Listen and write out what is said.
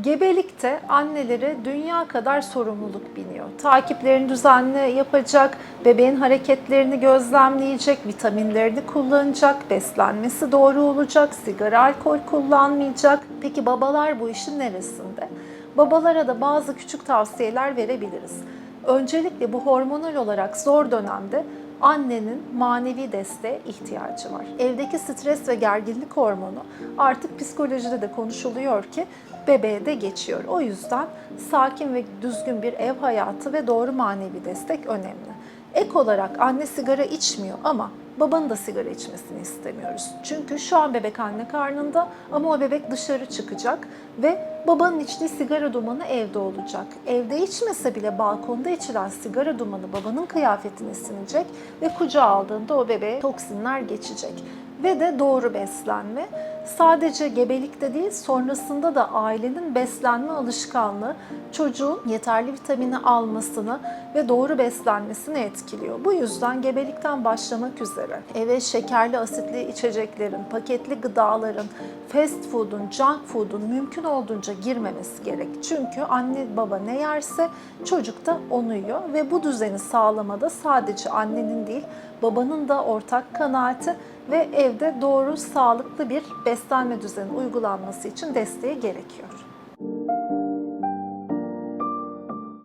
Gebelikte annelere dünya kadar sorumluluk biniyor. Takiplerini düzenli yapacak, bebeğin hareketlerini gözlemleyecek, vitaminlerini kullanacak, beslenmesi doğru olacak, sigara, alkol kullanmayacak. Peki babalar bu işin neresinde? Babalara da bazı küçük tavsiyeler verebiliriz. Öncelikle bu hormonal olarak zor dönemde annenin manevi desteğe ihtiyacı var. Evdeki stres ve gerginlik hormonu artık psikolojide de konuşuluyor ki bebeğe de geçiyor. O yüzden sakin ve düzgün bir ev hayatı ve doğru manevi destek önemli. Ek olarak anne sigara içmiyor ama babanın da sigara içmesini istemiyoruz. Çünkü şu an bebek anne karnında ama o bebek dışarı çıkacak ve babanın içtiği sigara dumanı evde olacak. Evde içmese bile balkonda içilen sigara dumanı babanın kıyafetine sinecek ve kucağa aldığında o bebeğe toksinler geçecek. Ve de doğru beslenme. Sadece gebelikte değil sonrasında da ailenin beslenme alışkanlığı çocuğun yeterli vitamini almasını ve doğru beslenmesini etkiliyor. Bu yüzden gebelikten başlamak üzere eve şekerli asitli içeceklerin, paketli gıdaların, fast food'un, junk food'un mümkün olduğunca girmemesi gerek. Çünkü anne baba ne yerse çocuk da onu yiyor ve bu düzeni sağlamada sadece annenin değil babanın da ortak kanaati ve evde doğru sağlıklı bir beslenme düzeni uygulanması için desteği gerekiyor.